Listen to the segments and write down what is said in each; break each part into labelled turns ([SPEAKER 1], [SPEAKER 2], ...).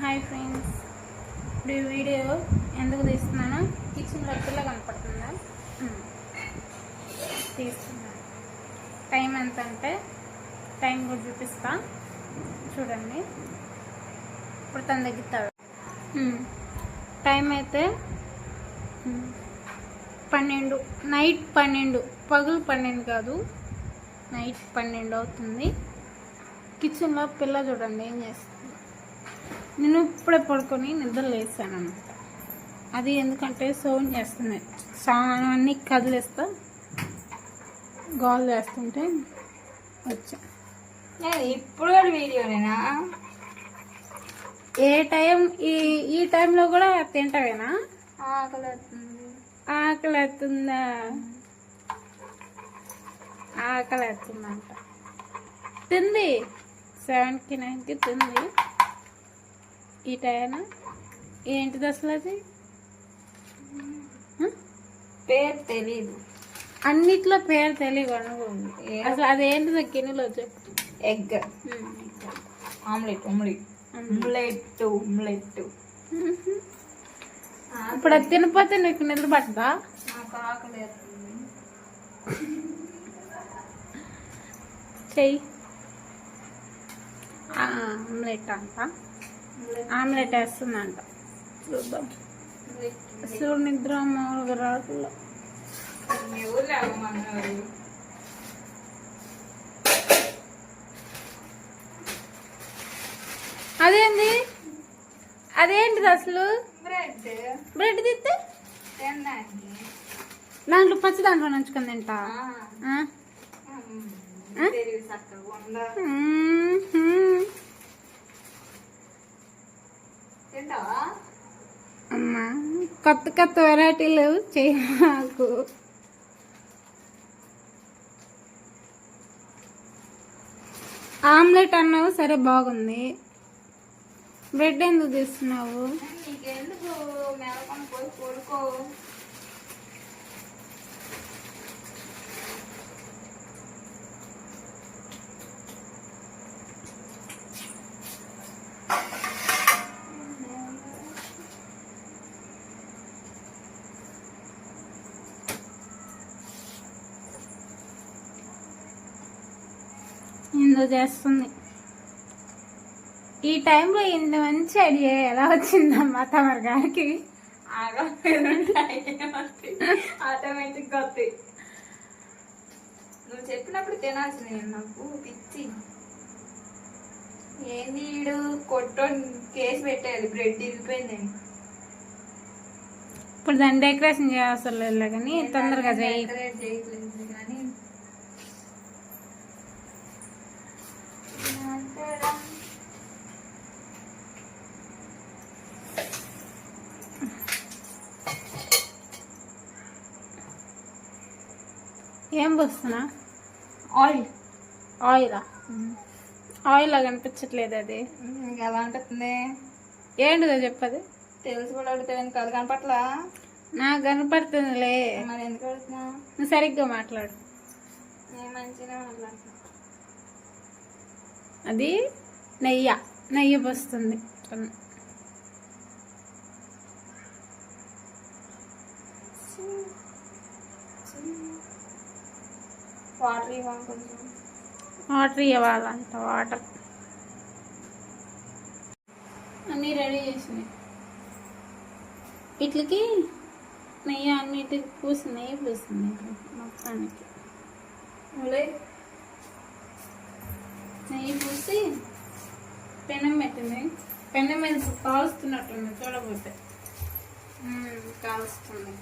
[SPEAKER 1] Hi friends. ఇప్పుడు ఈ video ఎందుకు తీస్తున్నాను కిచెన్ పిల్ల కనపడుతుందా? తీస్తున్నాను టైం ఎంత అంటే టైం కూడా చూపిస్తా. చూడండి. ఇప్పుడు తన దగ్గర టైం అయితే పన్నెండు. నైట్ పన్నెండు. పగులు పన్నెండు కాదు. నైట్ పన్నెండు అవుతుంది. కిచెన్లో పిల్ల చూడండి ఏం చేస్తుంది? నేను ఇప్పుడే పడుకొని నిద్ర లేసాను అనమాట అది ఎందుకంటే సౌండ్ చేస్తుంది. సామాను అన్నీ కదిలేస్తా గోల్ చేస్తుంటే వచ్చా.
[SPEAKER 2] ఇప్పుడు కూడా వీడియోనేనా
[SPEAKER 1] ఏ టైం ఈ ఈ టైంలో కూడా తింటావేనా?
[SPEAKER 2] ఆకలి వస్తుంది
[SPEAKER 1] ఆకలి అవుతుందా ఆకలి అవుతుందంట తింది. సెవెన్కి నైన్కి తింది. ఈ టైం ఏంటిది అసలు అది?
[SPEAKER 2] పేరు తెలీదు.
[SPEAKER 1] అన్నిట్లో పేరు తెలియదు అనుకోండి? అసలు అదేంటిదో గిన్నెలో చెప్పు.
[SPEAKER 2] Egg. Omelette omelette. Omelette omelette
[SPEAKER 1] ఇప్పుడు అది తినపోతే నీకు నిద్ర పట్టదా? చెయ్యి. ఆమ్లెట్ అంట? ఆమ్లెట్ వేస్తుందంట. చూద్దాం. చూడు నిద్ర మామూలుగా అదేంది? అదేంటిది అసలు?
[SPEAKER 2] బ్రెడ్.
[SPEAKER 1] బ్రెడ్
[SPEAKER 2] తినడానికి.
[SPEAKER 1] దాంట్లో పచ్చి దాంట్లో నంచుకొని తింటా.
[SPEAKER 2] ఆ,
[SPEAKER 1] కొత్త కొత్త వెరైటీలు చేయకు నాకు. ఆమ్లెట్ అన్నావు సరే బాగుంది. బ్రెడ్ ఎందుకు తీస్తున్నావు? ఎందుకు చేస్తుంది. ఈ టైంలో ఇంత మంచి ఐడియా ఎలా వచ్చిందమ్మా తమరి గారికి
[SPEAKER 2] ఆటోమేటిక్ వస్తాయి. నువ్వు చెప్పినప్పుడు తినాల్సింది నేను నాకు పిచ్చి. ఏంది ఈడు కొట్టో కేసు పెట్టాడు బ్రెడ్ ఇరిగిపోయిందని
[SPEAKER 1] ఇప్పుడు దాన్ని డెకరేషన్ చేయాల్సిన లేదు కానీ తొందరగా చేయి.
[SPEAKER 2] డెకరేట్ చేయట్లేదు కానీ
[SPEAKER 1] ఏం పోస్తున్నా?
[SPEAKER 2] ఆయిల్.
[SPEAKER 1] ఆయిలా? ఆయిల్ కనిపించట్లేదు అది.
[SPEAKER 2] ఇంకా ఎలా ఉంటుంది
[SPEAKER 1] ఏంటిదో చెప్పది.
[SPEAKER 2] తెలుసు కూడా అడుగుతావు కాదు కనపట్లా
[SPEAKER 1] నాకు కనపడుతుందిలే.
[SPEAKER 2] మరి ఎందుకు అడుగుతున్నా?
[SPEAKER 1] నువ్వు సరిగ్గా మాట్లాడు.
[SPEAKER 2] నేను మంచిగా మాట్లాడుతున్నా.
[SPEAKER 1] అది నెయ్యి. నెయ్యి పోస్తుంది.
[SPEAKER 2] వాటర్ ఇవ్వాలి కొంచెం
[SPEAKER 1] వాటర్ ఇవ్వాలంట వాటర్. అన్నీ రెడీ చేసినాయి. వీటికి నెయ్యి అన్నిటికి పూసి నెయ్యి పూసింది మొత్తానికి. నెయ్యి పూసి పెనం పెట్టింది. పెనం మీద కాలుస్తున్నట్టుంది చూడబోతే కాలుస్తుంది.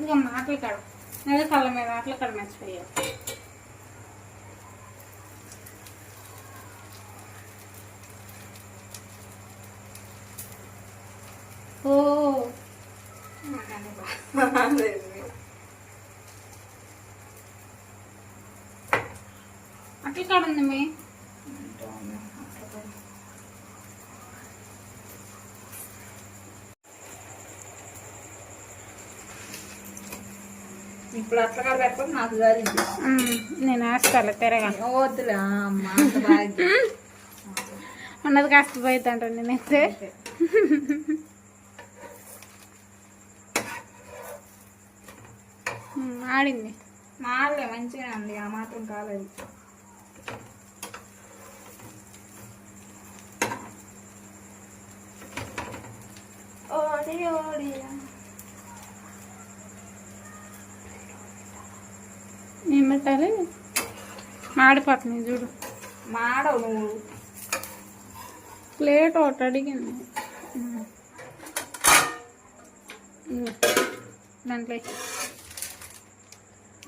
[SPEAKER 1] ఇంకా మాటలు కాడు అదే కళ్ళ మీద అట్ల కడ మర్చిపోయావు ఓ అట్ల కాడ ఉంది మీ
[SPEAKER 2] ఇప్పుడు అట్లా నాకు
[SPEAKER 1] మ్మ్, నేను వేస్తాలే తిరగా.
[SPEAKER 2] వద్దులే అమ్మ
[SPEAKER 1] ఉన్నది కాస్త పోయిద్దంట నేనైతే. ఆడింది.
[SPEAKER 2] మాడలే మంచిగా ఉంది ఆ మాత్రం కాలేదు. ఓడి ఓడి.
[SPEAKER 1] మాడిపోతుంది చూడు.
[SPEAKER 2] మాడవు నువ్వు.
[SPEAKER 1] ప్లేట్ ఒకటి అడిగింది. దాంట్లో.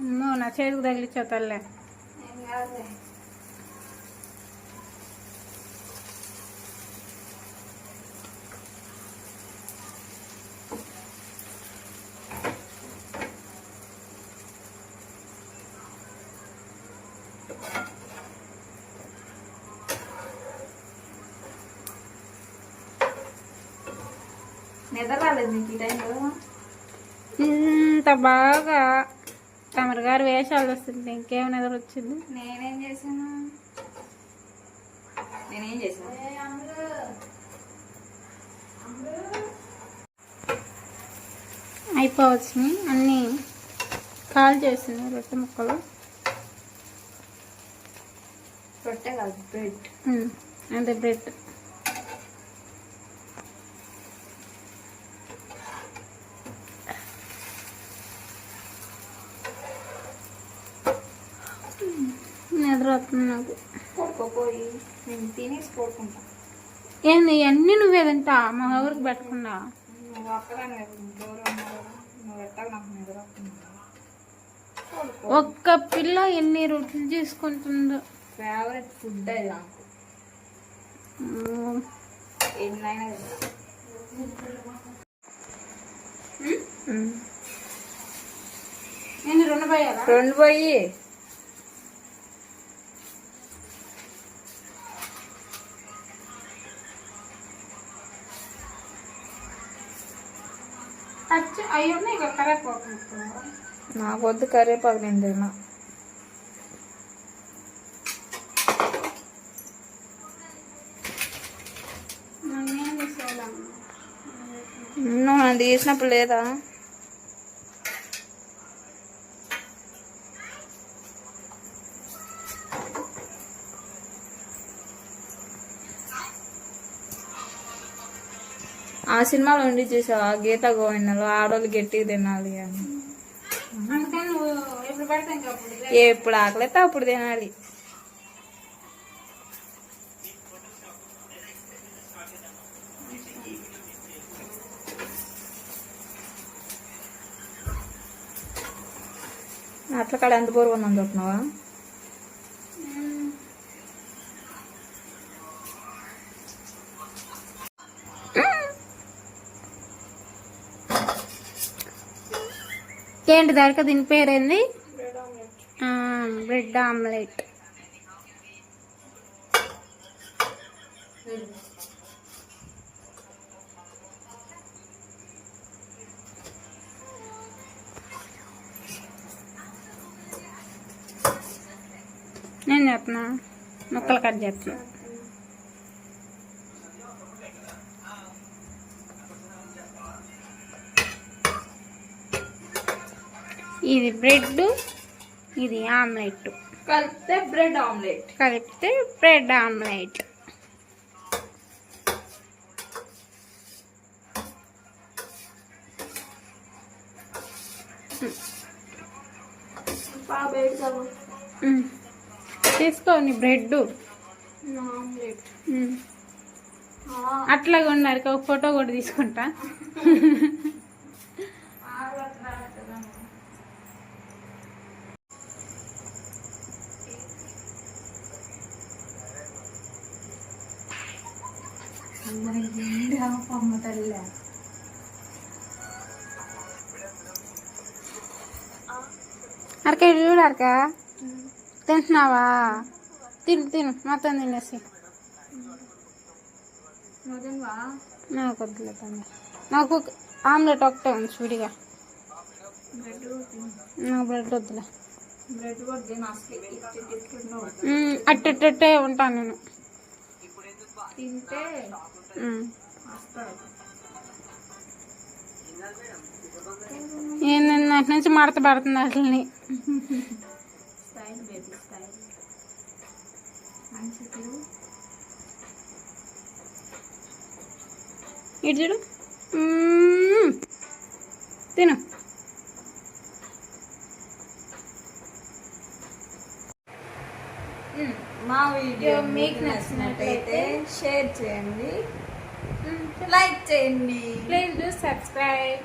[SPEAKER 1] అమ్మో నా చేతికి తగిలిచ్చా తల్లే.
[SPEAKER 2] నిద్ర రాలేదు నీకు ఈ టైంలో
[SPEAKER 1] ఇంత బాగా తమరి గారు వేషాలు వస్తుంటే ఇంకేం నిద్ర వచ్చింది
[SPEAKER 2] నేనేం చేశాను? నేనేం చేశాను?
[SPEAKER 1] అయిపోవచ్చు అన్నీ కాల్ చేసింది రొట్టె ముక్కలు.
[SPEAKER 2] రొట్టె కాదు బ్రెడ్.
[SPEAKER 1] ఉమ్, అదే బ్రెడ్. నిద్ర వస్తుంది నాకు.
[SPEAKER 2] పడుకోపోయి నేను తినేసి పడుకుంటా.
[SPEAKER 1] ఏంది ఇవన్నీ నువ్వే తింటా? మా ఊరికి పెట్టకుండా?
[SPEAKER 2] నువ్వు నువ్వు నాకు నిద్ర
[SPEAKER 1] ఒక్క పిల్ల ఎన్ని రొట్టెలు చేసుకుంటుందో.
[SPEAKER 2] ఫేవరెట్ ఫుడ్ అది నాకు.
[SPEAKER 1] ఉమ్,
[SPEAKER 2] ఎన్నైనా తింటా.
[SPEAKER 1] ఉమ్. నేను రెండు పోయాలా
[SPEAKER 2] రెండు పోయి
[SPEAKER 1] అచ్చు అవి ఉన్నాయి ఇక కరేపాకు.
[SPEAKER 2] నాకు వద్దు కరివేపాకు నేను తిన్నా
[SPEAKER 1] నన్నేం చేసేయాలమ్మా?
[SPEAKER 2] నువ్వు నన్ను తీసినప్పుడు లేదా ఆ సినిమాలో ఉండి చూసావా? గీత గోవిందలో ఆడవాళ్ళు గట్టిగా తినాలి అని.
[SPEAKER 1] ఎప్పుడు
[SPEAKER 2] ఆకలితే అప్పుడు తినాలి. అట్ల కాడ ఎంత బోరు ఉందని చూస్తున్నావా
[SPEAKER 1] ఏంటి దారిక దీని పేరేంది? Bread omelette. నేను చెప్తున్నా ముక్కలు కట్ చేస్తున్నా. ఇది బ్రెడ్ ఇది ఆమ్లెట్.
[SPEAKER 2] కలిపితే బ్రెడ్ ఆమ్లెట్.
[SPEAKER 1] కలిపితే బ్రెడ్ ఆమ్లెట్. ఉమ్. తీసుకో నీ బ్రెడ్ అట్లాగే ఉన్నారు ఒక ఫోటో కూడా తీసుకుంటా.
[SPEAKER 2] అమ్మ తల్లి
[SPEAKER 1] అరక చూడు అరక. తింటున్నావా? తిను తిను. మొత్తం తినేసి. నాకు వద్దులే తమ్మి. నాకు ఒక ఆమ్లెట్ ఒకటే ఉంది చూడిగా నాకు బ్రెడ్ వద్దులే. అట్టెట్టెట్టే ఉంటాను నేను.
[SPEAKER 2] తింటే
[SPEAKER 1] ఏందండి అటు నుంచి మడత పడుతుంది అసలు ఇటు చూడు. తిను.
[SPEAKER 2] మా వీడియో మీకు నచ్చినట్టయితే షేర్ చేయండి. లైక్ చేయండి
[SPEAKER 1] ప్లీజ్ డూ సబ్స్క్రైబ్